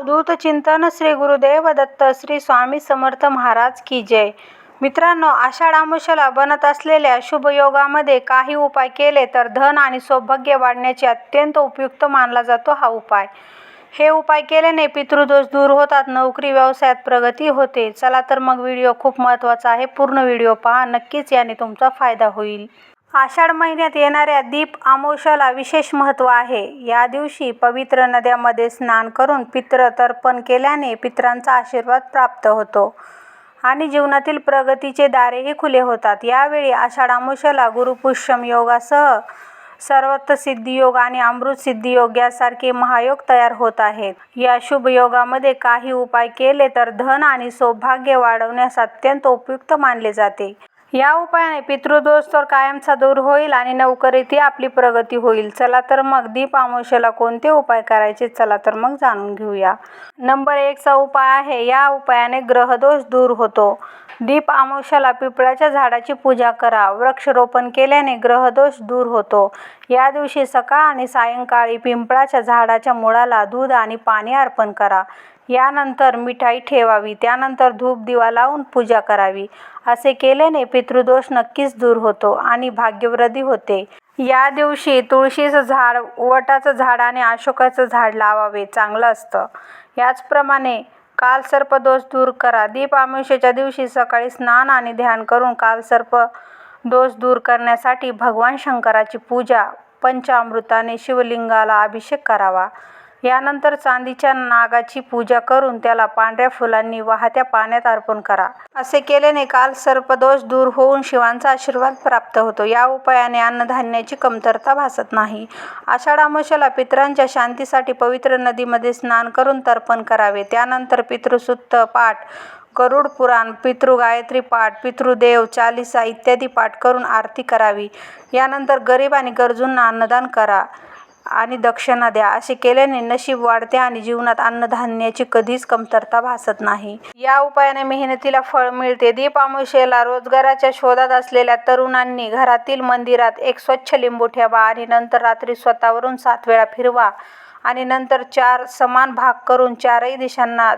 अवधूत चिंतन श्री गुरुदेव दत्त श्री स्वामी समर्थ महाराज की जय. मित्रांनो आषाढ आमुष्याला बनत असलेल्या शुभ योगामध्ये काही उपाय केले तर धन आणि सौभाग्य वाढण्याचे अत्यंत उपयुक्त मानला जातो हा उपाय. हे उपाय केल्याने पितृदोष दूर होतात नोकरी व्यवसायात प्रगती होते. चला तर मग व्हिडिओ खूप महत्त्वाचा आहे. पूर्ण व्हिडिओ पहा. नक्कीच याने तुमचा फायदा होईल. आषाढ महिन्यात येणाऱ्या दीप अमावस्याला विशेष महत्त्व आहे. या दिवशी पवित्र नद्यामध्ये स्नान करून पित्र तर्पण केल्याने पितरांचा आशीर्वाद प्राप्त होतो आणि जीवनातील प्रगतीचे दारेही खुले होतात. यावेळी आषाढ अमावस्याला गुरुपुष्यम योगासह सर्वत्र सिद्धियोग आणि अमृत सिद्धियोग यासारखे महायोग तयार होत आहेत. या शुभ योगामध्ये काही उपाय केले तर धन आणि सौभाग्य वाढवण्यास अत्यंत उपयुक्त मानले जाते. या उपायाने पितृदोष तर कायमचा दूर होईल आणि नोकरीतही आपली प्रगती होईल. चला तर मग दीप अमावस्येला कोणते उपाय करायचे? चला तर मग जाणून घेऊया. नंबर एकचा उपाय आहे या उपायाने ग्रहदोष दूर होतो. दीप अमावस्याला पिंपळाच्या झाडाची पूजा करा. वृक्षरोपण केल्याने ग्रहदोष दूर होतो. या दिवशी सकाळ आणि सायंकाळी पिंपळाच्या झाडाच्या मुळाला दूध आणि पाणी अर्पण करा. यानंतर मिठाई ठेवावी त्यानंतर धूप दिवा लावून पूजा करावी असे केल्याने पितृदोष नक्कीच दूर होतो आणि भाग्यवृद्धी होते. या दिवशी तुळशीचं झाड वटाचं झाड आणि अशोकाचं झाड लावावे चांगलं असतं. याचप्रमाणे कालसर्पदोष दूर करा. दीप अमावस्येच्या दिवशी सकाळी स्नान आणि ध्यान करून कालसर्प दोष दूर करण्यासाठी भगवान शंकराची पूजा पंचामृताने शिवलिंगाला अभिषेक करावा. यानंतर चांदीच्या नागाची पूजा करून त्याला पांढऱ्या फुलांनी वाहत्या पाण्यात अर्पण करा. असे केल्याने काल सर्पदोष दूर होऊन शिवांचा आशीर्वाद प्राप्त होतो. या उपायाने अन्नधान्याची कमतरता भासत नाही. आषाढ अमावस्याला पितरांच्या शांतीसाठी पवित्र नदीमध्ये स्नान करून तर्पण करावे. त्यानंतर पितृसुत्त पाठ गरुड पुराण पितृ गायत्री पाठ पितृदेव चालिसा इत्यादी पाठ करून आरती करावी. यानंतर गरीब आणि गरजूंना अन्नदान करा. आणि दक्षिणा द्या. असे केल्याने नशीब वाढते आणि जीवनात अन्नधान्याची कधीच कमतरता भासत नाही. या उपायाने मेहनतीला फळ मिळते. दीप अमावस्येला रोजगाराच्या शोधात असलेल्या तरुणांनी घरातील मंदिरात एक स्वच्छ लिंबू ठेवा आणि नंतर रात्री स्वतःवरून सात वेळा फिरवा आणि नंतर चार समान भाग करून चारही दिशांना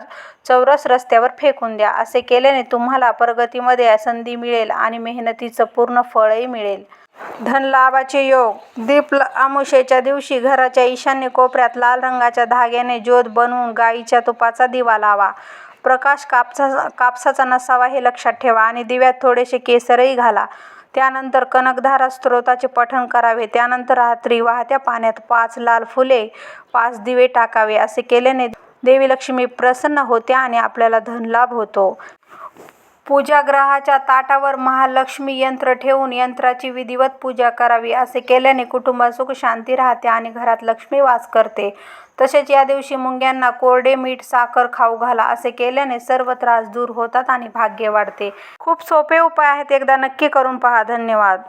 चौरस रस्त्यावर फेकून द्या. असे केल्याने तुम्हाला प्रगतीमध्ये संधी मिळेल आणि मेहनतीचं पूर्ण फळही मिळेल. धनलाभाचे योग. दीप अमावस्येच्या दिवशी घराच्या ईशान्य कोपऱ्यात लाल रंगाच्या धाग्याने ज्योत बनवून गाईच्या तुपाचा दिवा लावा. प्रकाश कापसा कापसाचा नसावा हे लक्षात ठेवा आणि दिव्यात थोडेसे केसरही घाला. त्यानंतर कनकधारा स्तोत्राचे पठण करावे. त्यानंतर रात्री वाहत्या पाण्यात पाच लाल फुले पाच दिवे टाकावे. असे केल्याने देवी लक्ष्मी प्रसन्न होते आणि आपल्याला धनलाभ होतो. पूजागृहाच्या ताटावर महालक्ष्मी यंत्र ठेवून यंत्राची विधिवत पूजा करावी असे केल्याने कुटुंबात सुख शांती राहते आणि घरात लक्ष्मी वास करते. तसेच या दिवशी मुंग्यांना कोरडे मीठ साखर खाऊ घाला असे केल्याने सर्व त्रास दूर होतात आणि भाग्य वाढते. खूप सोपे उपाय आहेत एकदा नक्की करून पहा. धन्यवाद.